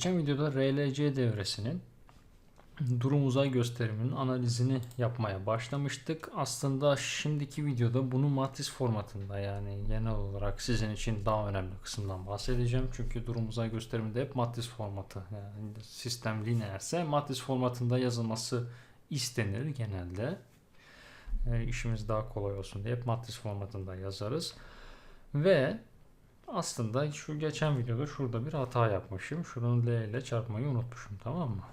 Geçen videoda RLC devresinin durum uzay gösteriminin analizini yapmaya başlamıştık. Aslında şimdiki videoda bunu matris formatında yani genel olarak sizin için daha önemli kısımdan bahsedeceğim. Çünkü durum uzay gösteriminde hep matris formatı yani sistem lineerse matris formatında yazılması istenir genelde. E, işimiz daha kolay olsun diye hep matris formatında yazarız. Ve aslında şu geçen videoda şurada bir hata yapmışım. Şunun L ile çarpmayı unutmuşum tamam mı?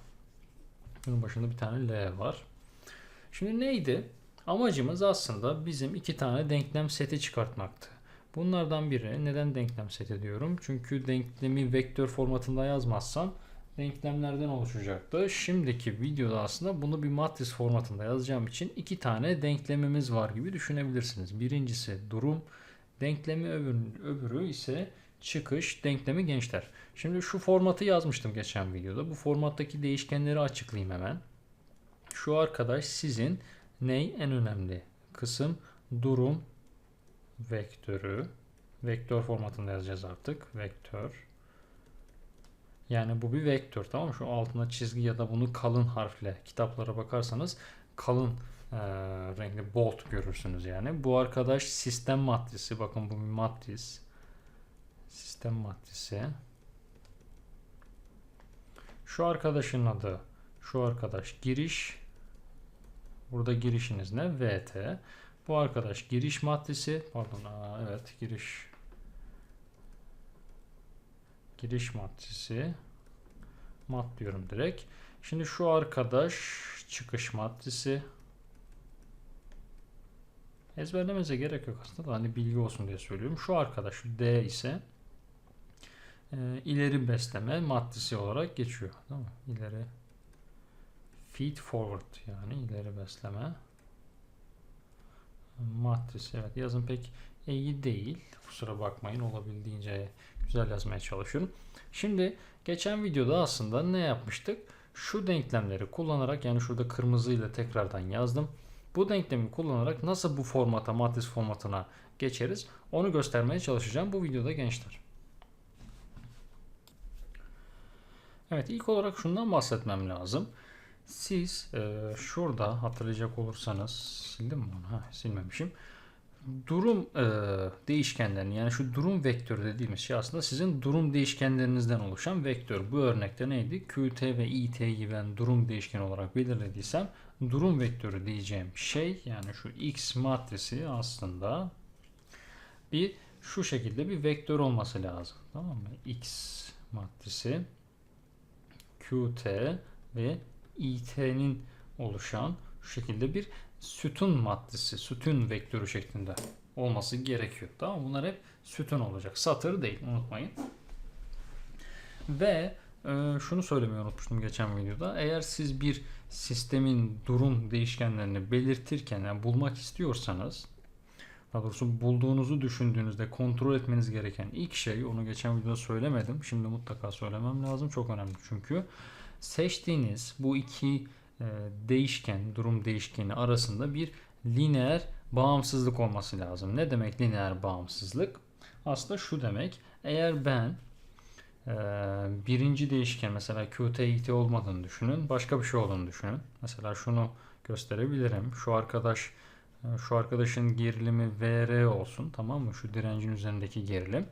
Bunun başında bir tane L var. Şimdi neydi? Amacımız aslında bizim iki tane denklem seti çıkartmaktı. Bunlardan biri neden denklem seti diyorum? Çünkü denklemi vektör formatında yazmazsam denklemlerden oluşacaktı. Şimdiki videoda aslında bunu bir matris formatında yazacağım için iki tane denklemimiz var gibi düşünebilirsiniz. Birincisi durum denklemi öbürü, öbürü ise çıkış denklemi gençler. Şimdi şu formatı yazmıştım geçen videoda. Bu formattaki değişkenleri açıklayayım hemen. Şu arkadaş sizin ney en önemli kısım durum vektörü. Vektör formatında yazacağız artık. Vektör. Yani bu bir vektör tamam mı? Şu altına çizgi ya da bunu kalın harfle kitaplara bakarsanız kalın e, renkli bold görürsünüz yani. Bu arkadaş sistem matrisi. Bakın bu bir matris. Sistem matrisi. Şu arkadaşın adı şu arkadaş giriş. Burada girişiniz ne? VT. Bu arkadaş giriş matrisi. Pardon. Aa, evet giriş. Giriş matrisi. Mat diyorum direkt. Şimdi şu arkadaş çıkış matrisi. Ezberlemenize gerek yok aslında da hani bilgi olsun diye söylüyorum. Şu arkadaş şu D ise e, ileri besleme matrisi olarak geçiyor. Değil mi? İleri feed forward yani ileri besleme matrisi. Evet yazın pek iyi değil. Kusura bakmayın olabildiğince güzel yazmaya çalışıyorum. Şimdi geçen videoda aslında ne yapmıştık? Şu denklemleri kullanarak yani şurada kırmızıyla tekrardan yazdım. Bu denklemi kullanarak nasıl bu formata, matris formatına geçeriz onu göstermeye çalışacağım bu videoda gençler. Evet ilk olarak şundan bahsetmem lazım. Siz e, şurada hatırlayacak olursanız sildim mi onu? Ha, silmemişim. Durum e, değişkenlerini yani şu durum vektörü dediğimiz şey aslında sizin durum değişkenlerinizden oluşan vektör. Bu örnekte neydi? QT ve IT'yi ben durum değişkeni olarak belirlediysem durum vektörü diyeceğim şey yani şu X matrisi aslında bir şu şekilde bir vektör olması lazım. Tamam mı? X matrisi QT ve IT'nin oluşan şu şekilde bir sütun maddesi, sütun vektörü şeklinde olması gerekiyor. Tamam Bunlar hep sütun olacak. Satır değil unutmayın. Ve şunu söylemeyi unutmuştum geçen videoda. Eğer siz bir sistemin durum değişkenlerini belirtirken yani bulmak istiyorsanız daha doğrusu bulduğunuzu düşündüğünüzde kontrol etmeniz gereken ilk şey onu geçen videoda söylemedim. Şimdi mutlaka söylemem lazım. Çok önemli çünkü seçtiğiniz bu iki e, değişken, durum değişkeni arasında bir lineer bağımsızlık olması lazım. Ne demek lineer bağımsızlık? Aslında şu demek. Eğer ben birinci değişken mesela qt it olmadığını düşünün. Başka bir şey olduğunu düşünün. Mesela şunu gösterebilirim. Şu arkadaş e, şu arkadaşın gerilimi VR olsun. Tamam mı? Şu direncin üzerindeki gerilim.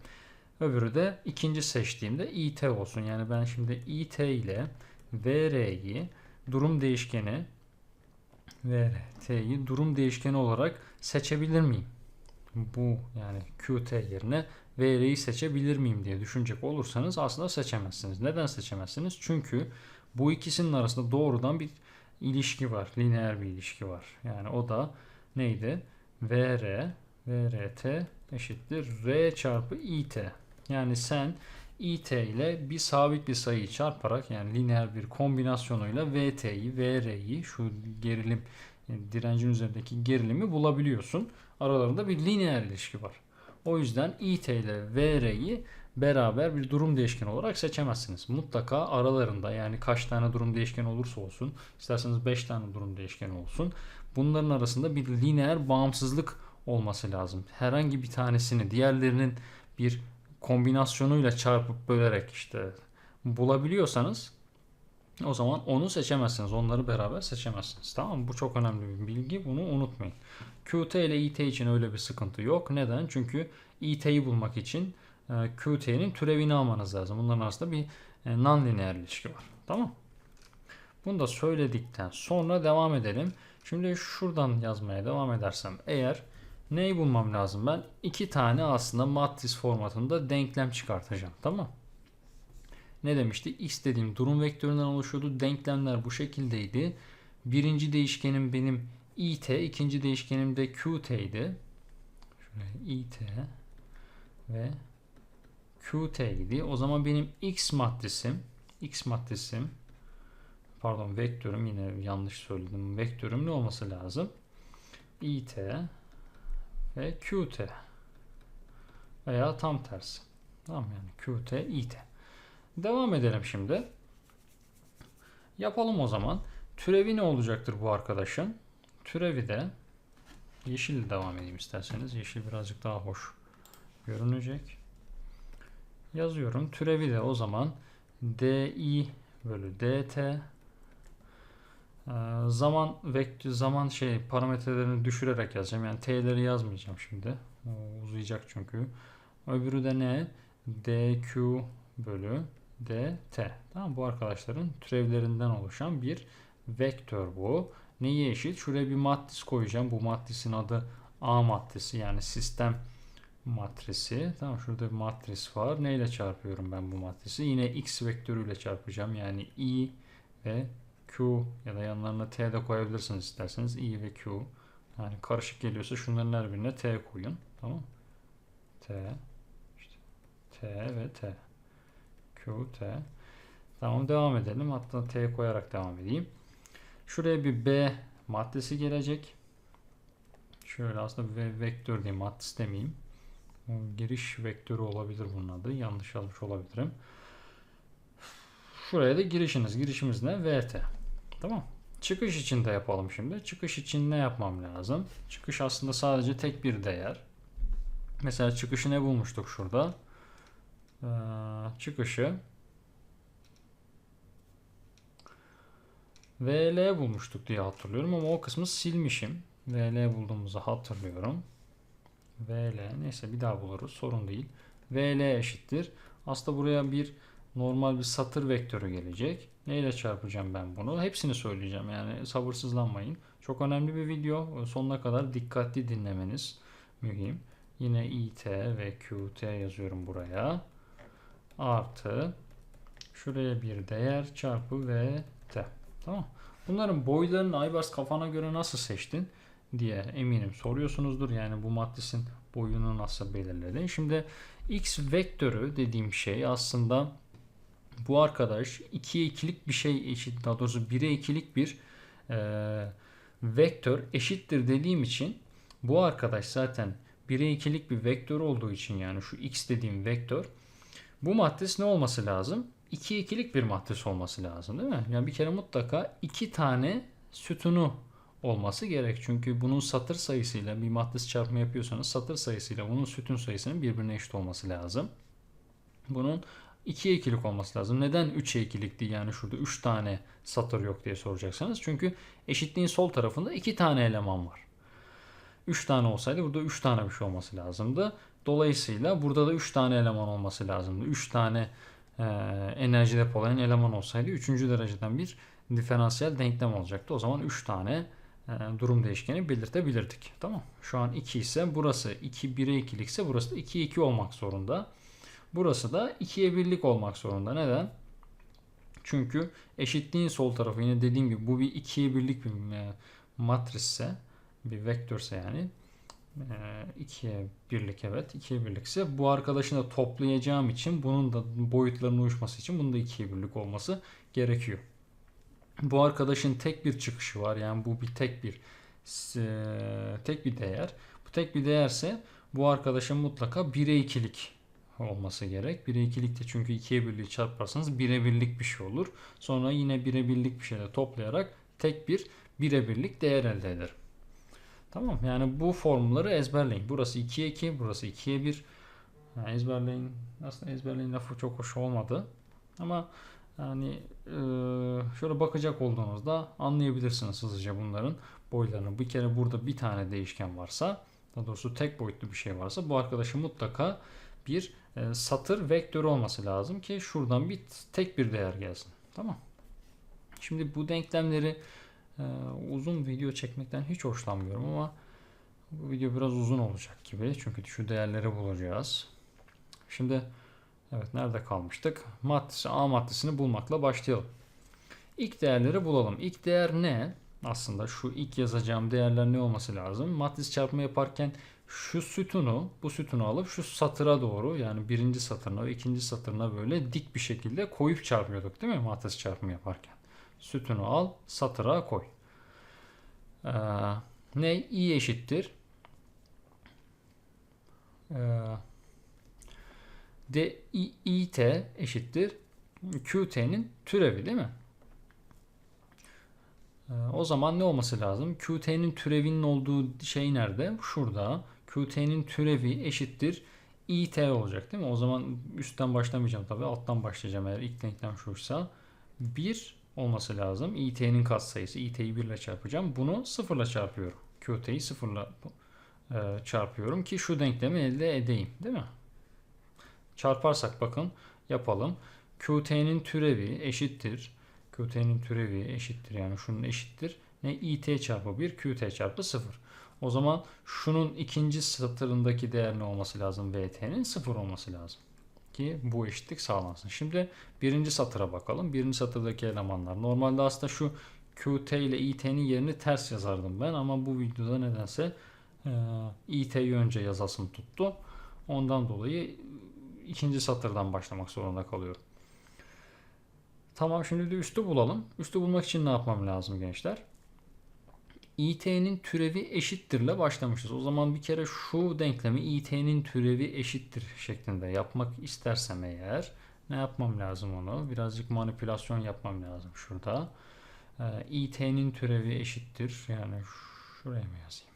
Öbürü de ikinci seçtiğimde IT olsun. Yani ben şimdi IT ile VR'yi durum değişkeni VRT'yi durum değişkeni olarak seçebilir miyim? Bu yani QT yerine VR'yi seçebilir miyim diye düşünecek olursanız aslında seçemezsiniz. Neden seçemezsiniz? Çünkü bu ikisinin arasında doğrudan bir ilişki var. Lineer bir ilişki var. Yani o da neydi? VR VRT eşittir R çarpı IT. Yani sen IT ile bir sabit bir sayıyı çarparak yani lineer bir kombinasyonuyla VT'yi, VR'yi şu gerilim yani direncin üzerindeki gerilimi bulabiliyorsun. Aralarında bir lineer ilişki var. O yüzden IT ile VR'yi beraber bir durum değişkeni olarak seçemezsiniz. Mutlaka aralarında yani kaç tane durum değişkeni olursa olsun, isterseniz 5 tane durum değişkeni olsun. Bunların arasında bir lineer bağımsızlık olması lazım. Herhangi bir tanesini diğerlerinin bir kombinasyonuyla çarpıp bölerek işte bulabiliyorsanız o zaman onu seçemezsiniz. Onları beraber seçemezsiniz. Tamam mı? Bu çok önemli bir bilgi. Bunu unutmayın. Qt ile it için öyle bir sıkıntı yok. Neden? Çünkü it'yi bulmak için e, Qt'nin türevini almanız lazım. Bunların arasında bir e, non-lineer ilişki var. Tamam Bunu da söyledikten sonra devam edelim. Şimdi şuradan yazmaya devam edersem eğer neyi bulmam lazım ben? iki tane aslında matris formatında denklem çıkartacağım. Tamam ne demişti? X dediğim durum vektöründen oluşuyordu. Denklemler bu şekildeydi. Birinci değişkenim benim it, ikinci değişkenim de qt'ydi. Şöyle it ve qt idi. O zaman benim x matrisim, x matrisim pardon vektörüm yine yanlış söyledim. Vektörüm ne olması lazım? it ve qt veya tam tersi. Tamam yani qt it. Devam edelim şimdi. Yapalım o zaman. Türevi ne olacaktır bu arkadaşın? Türevi de yeşil devam edeyim isterseniz. Yeşil birazcık daha hoş görünecek. Yazıyorum. Türevi de o zaman di bölü dt ee, zaman vektör zaman şey parametrelerini düşürerek yazacağım. Yani t'leri yazmayacağım şimdi. O uzayacak çünkü. Öbürü de ne? dq bölü dt. Tamam bu arkadaşların türevlerinden oluşan bir vektör bu. Neye eşit? Şuraya bir matris koyacağım. Bu matrisin adı A matrisi yani sistem matrisi. Tamam şurada bir matris var. Neyle çarpıyorum ben bu matrisi? Yine x vektörüyle çarpacağım. Yani i ve q ya da yanlarına t de koyabilirsiniz isterseniz. i ve q. Yani karışık geliyorsa şunların her birine t koyun. Tamam T işte T ve T. Q, T. Tamam devam edelim. Hatta T koyarak devam edeyim. Şuraya bir B maddesi gelecek. Şöyle aslında bir vektör diyeyim. Matris demeyeyim. Giriş vektörü olabilir bunun adı. Yanlış almış olabilirim. Şuraya da girişiniz. Girişimiz ne? VT. Tamam. Çıkış için de yapalım şimdi. Çıkış için ne yapmam lazım? Çıkış aslında sadece tek bir değer. Mesela çıkışı ne bulmuştuk şurada? Ee, çıkışı VL bulmuştuk diye hatırlıyorum ama o kısmı silmişim. VL bulduğumuzu hatırlıyorum. VL neyse bir daha buluruz sorun değil. VL eşittir. Aslında buraya bir normal bir satır vektörü gelecek. Neyle çarpacağım ben bunu? Hepsini söyleyeceğim yani sabırsızlanmayın. Çok önemli bir video. Sonuna kadar dikkatli dinlemeniz mühim. Yine IT ve QT yazıyorum buraya artı şuraya bir değer çarpı v t. Tamam. Bunların boylarını Aybars kafana göre nasıl seçtin diye eminim soruyorsunuzdur. Yani bu matrisin boyunu nasıl belirledin? Şimdi x vektörü dediğim şey aslında bu arkadaş 2'ye 2'lik bir şey eşit daha doğrusu 1'e 2'lik bir e, vektör eşittir dediğim için bu arkadaş zaten 1'e 2'lik bir vektör olduğu için yani şu x dediğim vektör bu matris ne olması lazım? 2 ikilik bir matris olması lazım değil mi? Yani bir kere mutlaka iki tane sütunu olması gerek. Çünkü bunun satır sayısıyla bir matris çarpımı yapıyorsanız satır sayısıyla bunun sütun sayısının birbirine eşit olması lazım. Bunun 2'ye ikilik olması lazım. Neden 3'e ikilik değil? Yani şurada 3 tane satır yok diye soracaksanız. Çünkü eşitliğin sol tarafında 2 tane eleman var. 3 tane olsaydı burada 3 tane bir şey olması lazımdı. Dolayısıyla burada da 3 tane eleman olması lazımdı. 3 tane e, enerji depolayan eleman olsaydı 3. dereceden bir diferansiyel denklem olacaktı. O zaman 3 tane e, durum değişkeni belirtebilirdik. Tamam. Şu an 2 ise burası 2 1'e 2'lik ise burası da 2'ye 2 olmak zorunda. Burası da 2'ye 1'lik olmak zorunda. Neden? Çünkü eşitliğin sol tarafı yine dediğim gibi bu bir 2'ye 1'lik bir e, matrisse bir vektörse yani 2'ye ee, birlik evet 2'ye birlikse bu arkadaşını da toplayacağım için bunun da boyutlarının uyuşması için bunun da 2'ye birlik olması gerekiyor. Bu arkadaşın tek bir çıkışı var yani bu bir tek bir e, tek bir değer. Bu tek bir değerse bu arkadaşın mutlaka 1'e 2'lik olması gerek. 1'e 2'lik de çünkü 2'ye birliği çarparsanız 1'e birlik bir şey olur. Sonra yine 1'e birlik bir şeyle toplayarak tek bir 1'e birlik değer elde ederim. Tamam yani bu formları ezberleyin. Burası 2'ye 2, burası 2'ye 1. Yani ezberleyin. Aslında ezberleyin lafı çok hoş olmadı. Ama yani e, şöyle bakacak olduğunuzda anlayabilirsiniz hızlıca bunların boylarını. Bir kere burada bir tane değişken varsa, daha doğrusu tek boyutlu bir şey varsa bu arkadaşın mutlaka bir e, satır vektörü olması lazım ki şuradan bir tek bir değer gelsin. Tamam. Şimdi bu denklemleri e, uzun video çekmekten hiç hoşlanmıyorum ama bu video biraz uzun olacak gibi. Çünkü şu değerleri bulacağız. Şimdi evet nerede kalmıştık? Maddesi A maddesini bulmakla başlayalım. İlk değerleri bulalım. İlk değer ne? Aslında şu ilk yazacağım değerler ne olması lazım? Matris çarpımı yaparken şu sütunu, bu sütunu alıp şu satıra doğru yani birinci satırına ve ikinci satırına böyle dik bir şekilde koyup çarpıyorduk değil mi matris çarpımı yaparken? Sütunu al, satıra koy. Ee, ne? i eşittir. Ee, d i, it eşittir qt'nin türevi değil mi? Ee, o zaman ne olması lazım? qt'nin türevinin olduğu şey nerede? Şurada. qt'nin türevi eşittir it olacak değil mi? O zaman üstten başlamayacağım tabii. Alttan başlayacağım eğer ilk denklem şuysa. 1 olması lazım. it'nin katsayısı. it'yi 1 ile çarpacağım. Bunu 0 ile çarpıyorum. qt'yi 0 ile çarpıyorum ki şu denklemi elde edeyim. Değil mi? Çarparsak bakın yapalım. qt'nin türevi eşittir. qt'nin türevi eşittir yani şunun eşittir. Ne it çarpı 1 qt çarpı 0. O zaman şunun ikinci satırındaki değer ne olması lazım? vt'nin 0 olması lazım. Ki bu eşitlik sağlansın. Şimdi birinci satıra bakalım. Birinci satırdaki elemanlar. Normalde aslında şu qt ile it'nin yerini ters yazardım ben ama bu videoda nedense e, it'yi önce yazasım tuttu. Ondan dolayı ikinci satırdan başlamak zorunda kalıyorum. Tamam şimdi de üstü bulalım. Üstü bulmak için ne yapmam lazım gençler? İt'nin türevi eşittirle başlamışız. O zaman bir kere şu denklemi it'nin türevi eşittir şeklinde yapmak istersem eğer ne yapmam lazım onu? Birazcık manipülasyon yapmam lazım şurada. Ee, it'nin türevi eşittir. Yani şuraya mı yazayım?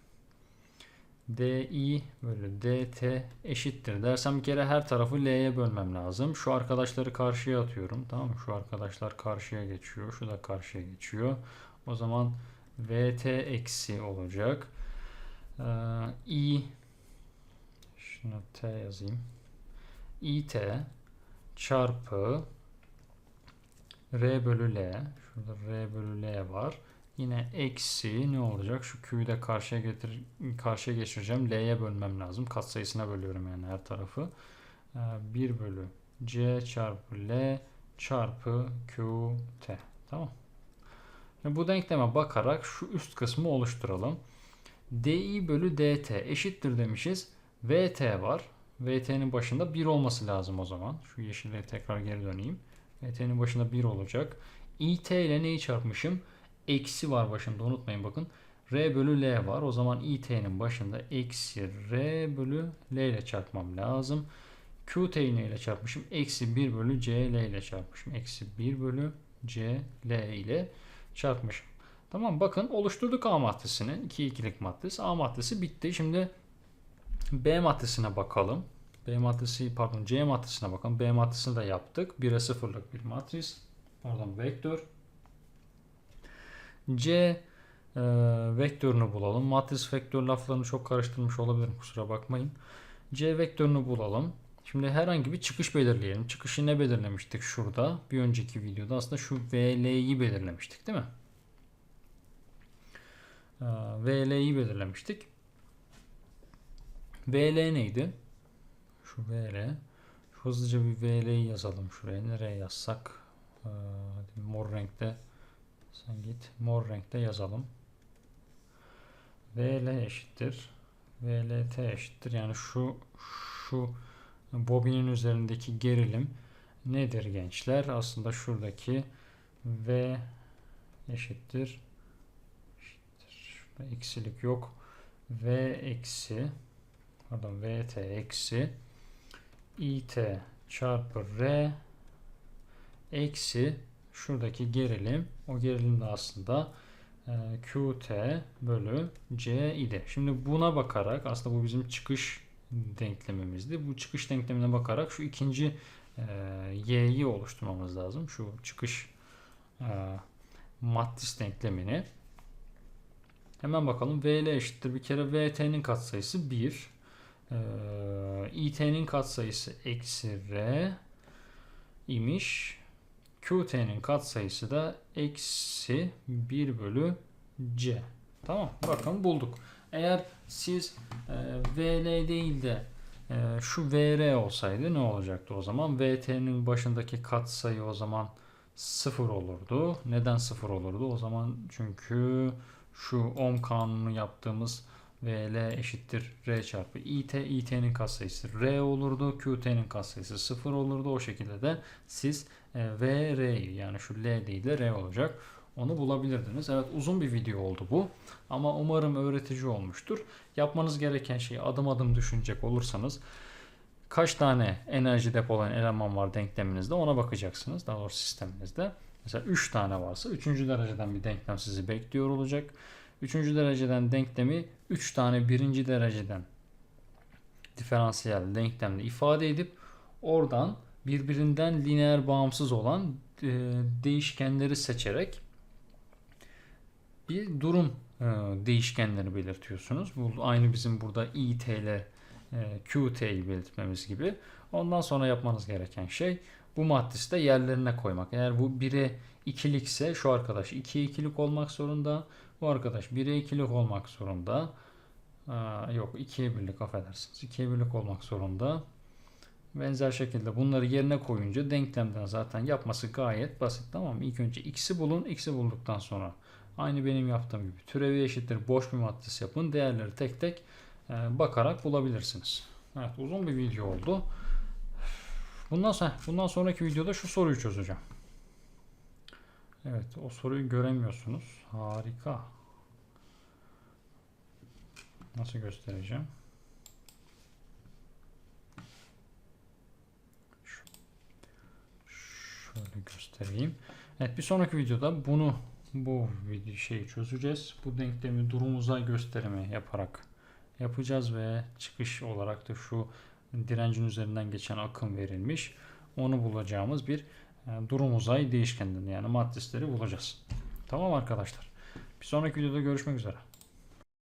di bölü dt eşittir dersem bir kere her tarafı l'ye bölmem lazım. Şu arkadaşları karşıya atıyorum. Tamam mı? Şu arkadaşlar karşıya geçiyor. Şu da karşıya geçiyor. O zaman vt eksi olacak. Ee, i şunu t yazayım. it çarpı r bölü l. Şurada r bölü l var. Yine eksi ne olacak? Şu q'yu da karşıya getir karşıya geçireceğim. L'ye bölmem lazım. Katsayısına bölüyorum yani her tarafı. 1 ee, bölü c çarpı l çarpı qt. Tamam. Bu denkleme bakarak şu üst kısmı oluşturalım. di bölü dt eşittir demişiz. vt var. vt'nin başında 1 olması lazım o zaman. Şu yeşile tekrar geri döneyim. vt'nin başında 1 olacak. it ile neyi çarpmışım? eksi var başında unutmayın bakın. R bölü L var. O zaman IT'nin başında eksi R bölü L ile çarpmam lazım. QT ile çarpmışım. Eksi 1 bölü C L ile çarpmışım. Eksi 1 bölü C L ile çarpmışım. Tamam bakın oluşturduk A maddesini. 2 ikilik maddesi. A maddesi bitti. Şimdi B maddesine bakalım. B maddesi pardon C maddesine bakalım. B maddesini de yaptık. 1'e 0'lık bir matris. Pardon vektör. C e, vektörünü bulalım. Matris vektör laflarını çok karıştırmış olabilirim kusura bakmayın. C vektörünü bulalım. Şimdi herhangi bir çıkış belirleyelim. Çıkışı ne belirlemiştik şurada? Bir önceki videoda aslında şu VL'yi belirlemiştik değil mi? E, VL'yi belirlemiştik. VL neydi? Şu VL. Hızlıca bir VL'yi yazalım şuraya. Nereye yazsak? E, mor renkte sen git mor renkte yazalım. VL eşittir. VLT eşittir. Yani şu şu bobinin üzerindeki gerilim nedir gençler? Aslında şuradaki V eşittir. eşittir. Eksilik yok. V eksi pardon VT eksi IT çarpı R eksi şuradaki gerilim o gerilim de aslında e, QT bölü C idi. Şimdi buna bakarak aslında bu bizim çıkış denklemimizdi. Bu çıkış denklemine bakarak şu ikinci e, e, y'yi oluşturmamız lazım. Şu çıkış e, matris denklemini. Hemen bakalım. VL eşittir. Bir kere VT'nin katsayısı 1. Ee, IT'nin katsayısı eksi R imiş. QT'nin katsayısı da eksi 1 bölü C. Tamam. Bakın bulduk. Eğer siz e, VL değil de e, şu VR olsaydı ne olacaktı o zaman? VT'nin başındaki katsayı o zaman 0 olurdu. Neden 0 olurdu? O zaman çünkü şu ohm kanunu yaptığımız VL eşittir R çarpı IT. IT'nin katsayısı R olurdu. QT'nin katsayısı 0 olurdu. O şekilde de siz e, V, R'yi yani şu L değil de R olacak. Onu bulabilirdiniz. Evet uzun bir video oldu bu. Ama umarım öğretici olmuştur. Yapmanız gereken şeyi adım adım düşünecek olursanız kaç tane enerji depolayan eleman var denkleminizde ona bakacaksınız. Daha doğrusu sisteminizde. Mesela 3 tane varsa 3. dereceden bir denklem sizi bekliyor olacak. 3. dereceden denklemi 3 tane 1. dereceden diferansiyel denklemle ifade edip oradan birbirinden lineer bağımsız olan değişkenleri seçerek bir durum e, değişkenleri belirtiyorsunuz. Bu aynı bizim burada it ile e, qt'yi belirtmemiz gibi. Ondan sonra yapmanız gereken şey bu matriste yerlerine koymak. Eğer bu 1'e ikilikse şu arkadaş 2'ye ikilik olmak zorunda. Bu arkadaş 1'e ikilik olmak zorunda. Aa, yok 2'ye birlik affedersiniz. 2'ye birlik olmak zorunda. Benzer şekilde bunları yerine koyunca denklemden zaten yapması gayet basit tamam mı? İlk önce x'i bulun. x'i bulduktan sonra aynı benim yaptığım gibi türevi eşittir boş bir matris yapın. Değerleri tek tek e, bakarak bulabilirsiniz. Evet uzun bir video oldu. Bundan sonra bundan sonraki videoda şu soruyu çözeceğim. Evet o soruyu göremiyorsunuz. Harika. Nasıl göstereceğim? Şöyle göstereyim. Evet bir sonraki videoda bunu bu video şeyi çözeceğiz. Bu denklemi durum uzay gösterimi yaparak yapacağız ve çıkış olarak da şu direncin üzerinden geçen akım verilmiş. Onu bulacağımız bir e, durum uzay değişkenini yani matrisleri bulacağız. Tamam arkadaşlar. Bir sonraki videoda görüşmek üzere.